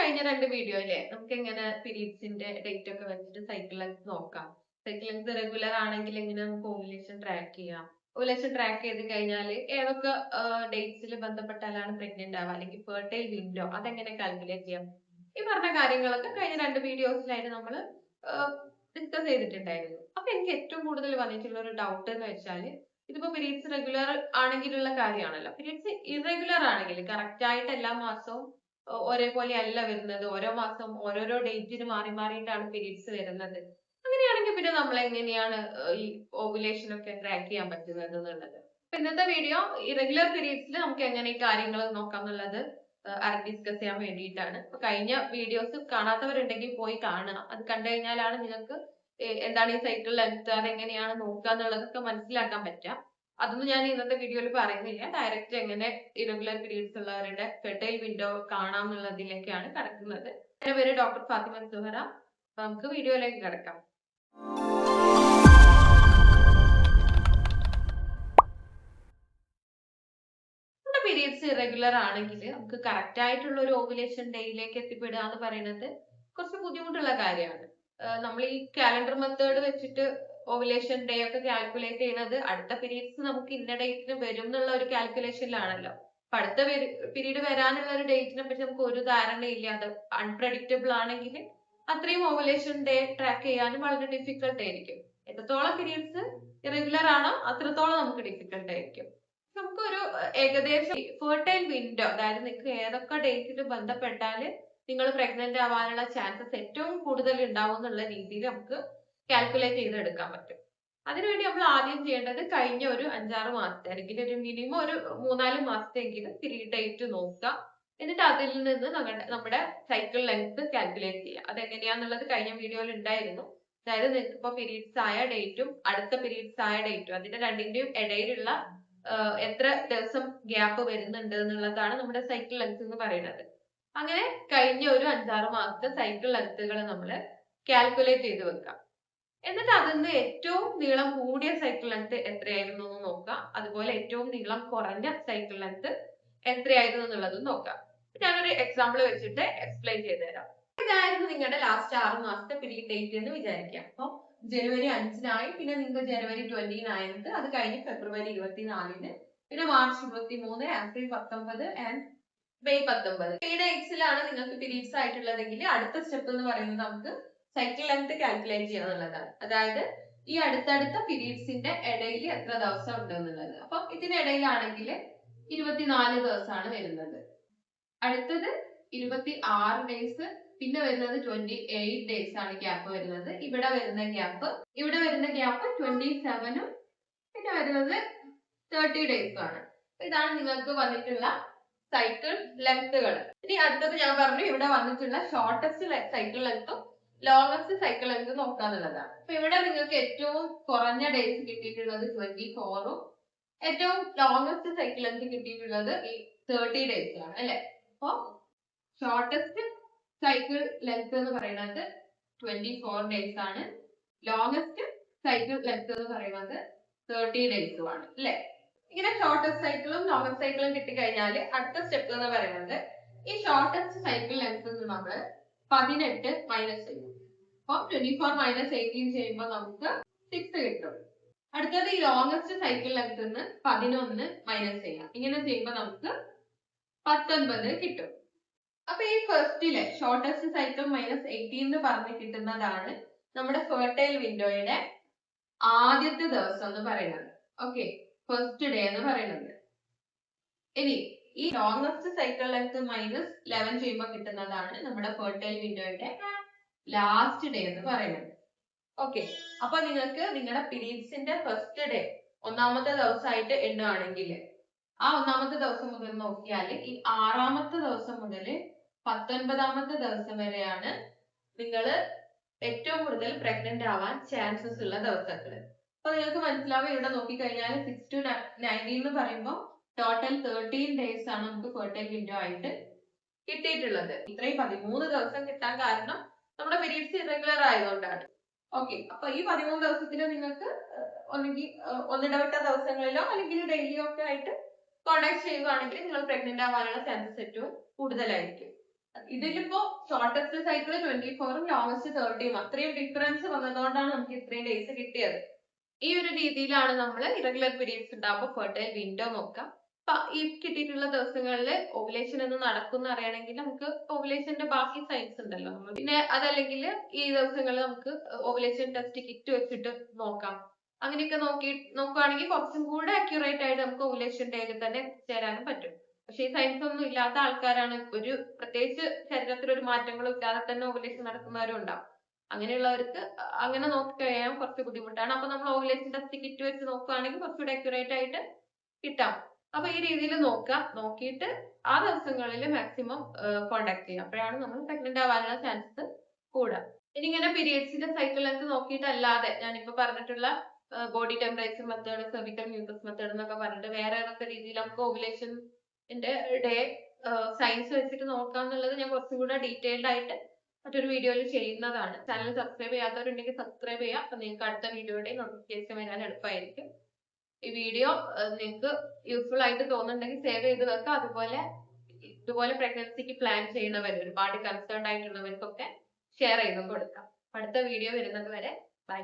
കഴിഞ്ഞ രണ്ട് വീഡിയോയിലെ നമുക്ക് എങ്ങനെ പീരീഡ്സിന്റെ ഡേറ്റ് ഒക്കെ വെച്ചിട്ട് സൈക്കിൾ ലെങ്ത് നോക്കാം. സൈക്കിൾ ലെങ്ത് റെഗുലർ ആണെങ്കിൽ എങ്ങനെ നമുക്ക് ഓവുലേഷൻ ട്രാക്ക് ചെയ്യാം? ഓവുലേഷൻ ട്രാക്ക് ചെയ്ത് കഴിഞ്ഞാൽ ഏതൊക്കെ ഡേറ്റ്സിൽ ബന്ധപ്പെട്ടാലാണ് പ്രഗ്നന്റ് ആവുക? അല്ലെങ്കിൽ ഫെർട്ടൈൽ വിൻഡോ അതെങ്ങനെ കാൽക്കുലേറ്റ് ചെയ്യാം? ഈ പറഞ്ഞ കാര്യങ്ങളൊക്കെ കഴിഞ്ഞ രണ്ട് വീഡിയോസിലായിട്ട് നമ്മൾ ഡിസ്കസ് ചെയ്തിട്ടുണ്ടായിരുന്നു. അപ്പൊ എനിക്ക് ഏറ്റവും കൂടുതൽ വന്നിട്ടുള്ള ഒരു ഡൗട്ട് എന്ന് വെച്ചാൽ ഇതിപ്പോ പീരീഡ്സ് റെഗുലർ ആണെങ്കിലുള്ള കാര്യമാണല്ലോ. പീരീഡ്സ് ഇറഗുലർ ആണെങ്കിൽ കറക്റ്റ് ആയിട്ട് എല്ലാ മാസവും ഒരേപോലെ അല്ല വരുന്നത്. ഓരോ മാസം ഓരോരോ ഡേറ്റിന് മാറി മാറിയിട്ടാണ് പീരീഡ്സ് വരുന്നത്. അങ്ങനെയാണെങ്കിൽ പിന്നെ നമ്മൾ എങ്ങനെയാണ് ഈ ഓവുലേഷൻ ഒക്കെ ട്രാക്ക് ചെയ്യാൻ പറ്റുന്നത് എന്നുള്ളത്. ഇന്നത്തെ വീഡിയോ ഇറഗുലർ പീരീഡ്സിൽ നമുക്ക് എങ്ങനെ ഈ കാര്യങ്ങൾ നോക്കാം എന്നുള്ളത് ഡിസ്കസ് ചെയ്യാൻ വേണ്ടിയിട്ടാണ്. അപ്പൊ കഴിഞ്ഞ വീഡിയോസ് കാണാത്തവരുണ്ടെങ്കിൽ പോയി കാണുക. അത് കണ്ടു കഴിഞ്ഞാലാണ് നിങ്ങൾക്ക് എന്താണ് ഈ സൈക്കിൾ ലെങ്ത് അതെങ്ങനെയാണ് നോക്കുക എന്നുള്ളതൊക്കെ മനസ്സിലാക്കാൻ പറ്റുക. അതൊന്നും ഞാൻ ഇന്നത്തെ വീഡിയോയിൽ പറയുന്നില്ല. ഡയറക്റ്റ് എങ്ങനെ ഇറഗുലർ പീരീഡ്സ് ഉള്ളവരുടെ ഫെർട്ടൈൽ വിൻഡോ കാണാം എന്നുള്ളതിലേക്കാണ് കടക്കുന്നത്. എന്റെ പേര് ഡോക്ടർ ഫാത്തിമ സുഹറ. അപ്പൊ നമുക്ക് വീഡിയോയിലേക്ക് കിടക്കാം. പീരീഡ്സ് ഇറഗുലർ ആണെങ്കിൽ നമുക്ക് കറക്റ്റ് ആയിട്ടുള്ള ഒരു ഓവുലേഷൻ ഡേയിലേക്ക് എത്തിപ്പെടുക എന്ന് പറയുന്നത് കുറച്ച് ബുദ്ധിമുട്ടുള്ള കാര്യമാണ്. നമ്മൾ ഈ കാലണ്ടർ മെത്തേഡ് വെച്ചിട്ട് ഓവുലേഷൻ ഡേ ഒക്കെ കാൽക്കുലേറ്റ് ചെയ്യുന്നത് അടുത്ത പീരീഡ്സ് നമുക്ക് ഇന്ന ഡേറ്റിന് വരും എന്നുള്ള ഒരു കാൽക്കുലേഷനിലാണല്ലോ അപ്പൊ അടുത്ത പീരീഡ് വരാനുള്ള ഒരു ഡേറ്റിനെ പറ്റി നമുക്ക് ഒരു ധാരണയില്ല. അത് അൺപ്രഡിക്റ്റബിൾ ആണെങ്കിൽ അത്രയും ഓവുലേഷൻ ഡേ ട്രാക്ക് ചെയ്യാനും വളരെ ഡിഫിക്കൽട്ട് ആയിരിക്കും. എത്രത്തോളം പീരീഡ്സ് ഇറഗുലർ ആണോ അത്രത്തോളം നമുക്ക് ഡിഫിക്കൽട്ട് ആയിരിക്കും. നമുക്ക് ഒരു ഏകദേശം ഫെർട്ടൈൽ വിൻഡോ അതായത് നിങ്ങൾക്ക് ഏതൊക്കെ ഡേറ്റിൽ ബന്ധപ്പെട്ടാൽ നിങ്ങൾ പ്രഗ്നന്റ് ആവാനുള്ള ചാൻസസ് ഏറ്റവും കൂടുതൽ ഉണ്ടാവും എന്നുള്ള രീതിയിൽ നമുക്ക് കാൽക്കുലേറ്റ് ചെയ്തെടുക്കാൻ പറ്റും. അതിനുവേണ്ടി നമ്മൾ ആദ്യം ചെയ്യേണ്ടത് കഴിഞ്ഞ ഒരു അഞ്ചാറ് മാസത്തെ അല്ലെങ്കിൽ ഒരു മിനിമം ഒരു മൂന്നാൽ മാസത്തെങ്കിലും പീരീഡ് ഡേറ്റ് നോക്കുക. എന്നിട്ട് അതിൽ നിന്ന് നമ്മുടെ നമ്മുടെ സൈക്കിൾ ലെങ്ത് കാൽക്കുലേറ്റ് ചെയ്യുക. അതെങ്ങനെയാന്നുള്ളത് കഴിഞ്ഞ വീഡിയോയിൽ ഉണ്ടായിരുന്നു. അതായത് നിങ്ങൾക്ക് ഇപ്പൊ പീരീഡ്സ് ആയ ഡേറ്റും അടുത്ത പീരീഡ്സ് ആയ ഡേറ്റും അതിന്റെ രണ്ടിന്റെയും ഇടയിലുള്ള എത്ര ദിവസം ഗ്യാപ്പ് വരുന്നുണ്ട് എന്നുള്ളതാണ് നമ്മുടെ സൈക്കിൾ ലെങ്ത് എന്ന് പറയുന്നത്. അങ്ങനെ കഴിഞ്ഞ ഒരു അഞ്ചാറ് മാസത്തെ സൈക്കിൾ ലെങ്ത്തുകൾ നമ്മൾ കാൽക്കുലേറ്റ് ചെയ്ത് വെക്കാം എന്നിട്ട് അതിൽ നിന്ന് ഏറ്റവും നീളം കൂടിയ സൈക്കിൾ ലെങ്ത് എത്രയായിരുന്നു എന്ന് നോക്കാം അതുപോലെ ഏറ്റവും നീളം കുറഞ്ഞ സൈക്കിൾ ലെങ്ത് എത്രയായിരുന്നു എന്നുള്ളതും നോക്കാം ഞാനൊരു എക്സാമ്പിൾ വെച്ചിട്ട് എക്സ്പ്ലെയിൻ ചെയ്തു തരാം. ഇതായിരുന്നു നിങ്ങളുടെ ലാസ്റ്റ് ആറ് മാസത്തെ പീരീഡ് ഡേറ്റ് എന്ന് വിചാരിക്കാം അപ്പൊ ജനുവരി അഞ്ചിനായി പിന്നെ നിങ്ങൾക്ക് ജനുവരി ട്വന്റി നയൻത്ത് അത് കഴിഞ്ഞ് ഫെബ്രുവരി ഇരുപത്തിനാലിന് പിന്നെ മാർച്ച് ഇരുപത്തി മൂന്ന് ഏപ്രിൽ പത്തൊമ്പത് ആൻഡ് മെയ് പത്തൊമ്പത്. ഈ ഡേറ്റ്സിലാണ് നിങ്ങൾക്ക് പീരീഡ്സ് ആയിട്ടുള്ളതെങ്കിൽ അടുത്ത സ്റ്റെപ്പ് എന്ന് പറയുന്നത് നമുക്ക് സൈക്കിൾ ലെങ്ത് കാൽക്കുലേറ്റ് ചെയ്യുക എന്നുള്ളതാണ്. അതായത് ഈ അടുത്തടുത്ത പീരീഡ്സിന്റെ ഇടയിൽ എത്ര ദിവസം ഉണ്ടെന്നുള്ളത് അപ്പൊ ഇതിനിടയിലാണെങ്കിൽ ഇരുപത്തിനാല് ദിവസമാണ് വരുന്നത്. അടുത്തത് ഇരുപത്തി ആറ് ഡേയ്സ് പിന്നെ വരുന്നത് ട്വന്റി എയ്റ്റ് ഡേയ്സ് ആണ് ഗ്യാപ്പ് വരുന്നത്. ഇവിടെ വരുന്ന ഗ്യാപ്പ് ഇവിടെ വരുന്ന ഗ്യാപ്പ് ട്വന്റി സെവനും പിന്നെ വരുന്നത് തേർട്ടി ഡേയ്സും ആണ്. ഇതാണ് നിങ്ങൾക്ക് വന്നിട്ടുള്ള സൈക്കിൾ ലെങ്ത്തുകൾ ഇനി അടുത്തത് ഞാൻ പറഞ്ഞു ഇവിടെ വന്നിട്ടുള്ള ഷോർട്ടസ്റ്റ് സൈക്കിൾ ലെങ്ത്തും ലോങ്ങസ്റ്റ് സൈക്കിൾ എന്ത് നോക്കാന്നുള്ളതാണ് അപ്പൊ ഇവിടെ നിങ്ങൾക്ക് ഏറ്റവും കുറഞ്ഞ ഡേയ്സ് കിട്ടിയിട്ടുള്ളത് ട്വന്റി ഫോറും ഏറ്റവും ലോങ്ങസ്റ്റ് സൈക്കിൾ എന്ത് കിട്ടിയിട്ടുള്ളത് ഈ തേർട്ടി ഡേയ്സ് ആണ് അല്ലെ? അപ്പൊ ഷോർട്ടസ്റ്റ് സൈക്കിൾ ലെങ്ത് എന്ന് പറയുന്നത് ട്വന്റി ഫോർ ഡേയ്സ് ആണ്. ലോങ്ങസ്റ്റ് സൈക്കിൾ ലെങ്ത് എന്ന് പറയുന്നത് തേർട്ടി ഡേയ്സും ആണ് അല്ലെ? ഇങ്ങനെ ഷോർട്ടസ്റ്റ് സൈക്കിളും ലോങ്ങസ്റ്റ് സൈക്കിളും കിട്ടിക്കഴിഞ്ഞാൽ അടുത്ത സ്റ്റെപ്പ് എന്ന് പറയുന്നത് ഈ ഷോർട്ടസ്റ്റ് സൈക്കിൾ ലെങ്ത് നമ്മൾ പതിനെട്ട് മൈനസ് ചെയ്യും അപ്പൊ ട്വന്റി ഫോർ മൈനസ് എയ്റ്റീൻ ചെയ്യുമ്പോൾ നമുക്ക് സിക്സ് കിട്ടും. അടുത്തത് ഈ ലോങ്ങസ്റ്റ് സൈക്കിൾ ലെങ്ത് നിന്ന് പതിനൊന്ന് മൈനസ് ചെയ്യാം ഇങ്ങനെ ചെയ്യുമ്പോൾ നമുക്ക് പത്തൊൻപത് കിട്ടും. അപ്പൊ ഈ ഫസ്റ്റിലെ ഷോർട്ടസ്റ്റ് സൈക്കിൾ മൈനസ് എയ്റ്റീൻ എന്ന് പറഞ്ഞ് കിട്ടുന്നതാണ് നമ്മുടെ ഫെർട്ടൈൽ വിൻഡോയുടെ ആദ്യത്തെ ദിവസം എന്ന് പറയുന്നത്. ഓക്കെ ഫസ്റ്റ് ഡേ എന്ന് പറയുന്നത്. ഇനി ഈ ലോങ്ങസ്റ്റ് ലെങ്ത് മൈനസ് ലെവൻ ചെയ്യുമ്പോൾ കിട്ടുന്നതാണ് നമ്മുടെ ഫെർട്ടൈൽ വിൻഡോയുടെ ലാസ്റ്റ് ഡേ എന്ന് പറയുന്നത്. ഓക്കെ അപ്പൊ നിങ്ങൾക്ക് നിങ്ങളുടെ പീരീഡ്സിന്റെ ഫസ്റ്റ് ഡേ ഒന്നാമത്തെ ദിവസമായിട്ട് എണ്ണുകയാണെങ്കിൽ ആ ഒന്നാമത്തെ ദിവസം മുതൽ നോക്കിയാൽ ഈ ആറാമത്തെ ദിവസം മുതൽ പത്തൊൻപതാമത്തെ ദിവസം വരെയാണ് നിങ്ങൾ ഏറ്റവും കൂടുതൽ പ്രഗ്നന്റ് ആവാൻ ചാൻസസ് ഉള്ള ദിവസങ്ങൾ. അപ്പൊ നിങ്ങൾക്ക് മനസ്സിലാവും ഇവിടെ നോക്കിക്കഴിഞ്ഞാൽ സിക്സ് ടു നയന്റീൻ എന്ന് പറയുമ്പോൾ ടോട്ടൽ തേർട്ടീൻ ഡേയ്സ് ആണ് നമുക്ക് ഫെർട്ടൈൽ വിൻഡോ ആയിട്ട് കിട്ടിയിട്ടുള്ളത്. ഇത്രയും പതിമൂന്ന് ദിവസം കിട്ടാൻ കാരണം നമ്മുടെ പീരീഡ്സ് ഇറഗുലർ ആയതുകൊണ്ടാണ്. ഓക്കെ അപ്പൊ ഈ പതിമൂന്ന് ദിവസത്തിൽ നിങ്ങൾക്ക് ഒന്നുകിൽ ഒന്നിടവിട്ട ദിവസങ്ങളിലോ അല്ലെങ്കിൽ ഡെയിലിയോ ഒക്കെ ആയിട്ട് കോണ്ടാക്ട് ചെയ്യുകയാണെങ്കിൽ നിങ്ങൾ പ്രഗ്നന്റ് ആവാനുള്ള ചാൻസസ് ഏറ്റവും കൂടുതലായിരിക്കും. ഇതിലിപ്പോ ഷോർട്ടസ്റ്റ് സൈക്കിൾ ട്വന്റി ഫോറും ലോങ്സ്റ്റ് തേർട്ടിയും അത്രയും ഡിഫറൻസ് വന്നതുകൊണ്ടാണ് നമുക്ക് ഇത്രയും ഡേയ്സ് കിട്ടിയത്. ഈ ഒരു രീതിയിലാണ് നമ്മൾ ഇറഗുലർ പീരീഡ്സ് ഉണ്ടാകുമ്പോൾ ഫെർട്ടൈൽ വിൻഡോ നോക്കാം ഈ കിട്ടിയിട്ടുള്ള ദിവസങ്ങളിൽ ഓവുലേഷൻ എന്ന് നടക്കുന്ന അറിയണമെങ്കിൽ നമുക്ക് ഓവുലേഷന്റെ ബാക്കി സൈൻസ് ഉണ്ടല്ലോ. പിന്നെ അതല്ലെങ്കിൽ ഈ ദിവസങ്ങളിൽ നമുക്ക് ഓവുലേഷൻ ടെസ്റ്റ് കിറ്റ് വെച്ചിട്ട് നോക്കാം. അങ്ങനെയൊക്കെ നോക്കി നോക്കുകയാണെങ്കിൽ കുറച്ചും കൂടെ അക്യൂറേറ്റ് ആയിട്ട് നമുക്ക് ഓവുലേഷൻ ഡേയിൽ തന്നെ ചേരാനും പറ്റും. പക്ഷെ ഈ സയൻസ് ഒന്നും ഇല്ലാത്ത ആൾക്കാരാണ്. ഒരു പ്രത്യേകിച്ച് ശരീരത്തിൽ ഒരു മാറ്റങ്ങളും ഇല്ലാതെ തന്നെ ഓവുലേഷൻ നടക്കുന്നവരും ഉണ്ടാവും അങ്ങനെയുള്ളവർക്ക് അങ്ങനെ നോക്കി കഴിയാൻ കുറച്ച് ബുദ്ധിമുട്ടാണ്. അപ്പൊ നമ്മൾ ഓവുലേഷൻ ടെസ്റ്റ് കിറ്റ് വെച്ച് നോക്കുകയാണെങ്കിൽ കുറച്ചുകൂടെ അക്യൂറേറ്റ് ആയിട്ട് കിട്ടാം. അപ്പൊ ഈ രീതിയിൽ നോക്കുക. നോക്കിയിട്ട് ആ ദിവസങ്ങളിൽ മാക്സിമം കോണ്ടാക്ട് ചെയ്യുക. അപ്പോഴാണ് നമ്മൾ പ്രഗ്നന്റ് ആവാനുള്ള ചാൻസസ് കൂടുക. ഇനി ഇങ്ങനെ പീരിയഡ്സിന്റെ സൈക്കിൾ ലെങ്ത് നോക്കിയിട്ടല്ലാതെ ഞാനിപ്പോ പറഞ്ഞിട്ടുള്ള body temperature method cervical mucus method എന്നൊക്കെ പറഞ്ഞിട്ട് വേറെ ഏതൊക്കെ രീതിയിൽ നമുക്ക് ഓവുലേഷന്റെ ഡേ സയൻസ് വെച്ചിട്ട് നോക്കാം എന്നുള്ളത് ഞാൻ കുറച്ചും കൂടെ ഡീറ്റെയിൽഡ് ആയിട്ട് മറ്റൊരു വീഡിയോയിൽ ചെയ്യുന്നതാണ്. ചാനൽ സബ്സ്ക്രൈബ് ചെയ്യാത്തവരുണ്ടെങ്കിൽ സബ്സ്ക്രൈബ് ചെയ്യുക. അപ്പൊ നിങ്ങൾക്ക് അടുത്ത വീഡിയോയുടെ നോട്ടിഫിക്കേഷൻ വരാൻ എളുപ്പമായിരിക്കും. ഈ വീഡിയോ നിങ്ങൾക്ക് യൂസ്ഫുൾ ആയിട്ട് തോന്നുന്നുണ്ടെങ്കിൽ സേവ് ചെയ്ത് വെക്കുക അതുപോലെ ഇതുപോലെ പ്രഗ്നൻസിക്ക് പ്ലാൻ ചെയ്യുന്നവർ ഒരുപാട് കൺസേൺ ആയിട്ടുള്ളവർക്കൊക്കെ ഷെയർ ചെയ്ത് കൊടുക്കാം. അടുത്ത വീഡിയോ വരുന്നത് വരെ ബൈ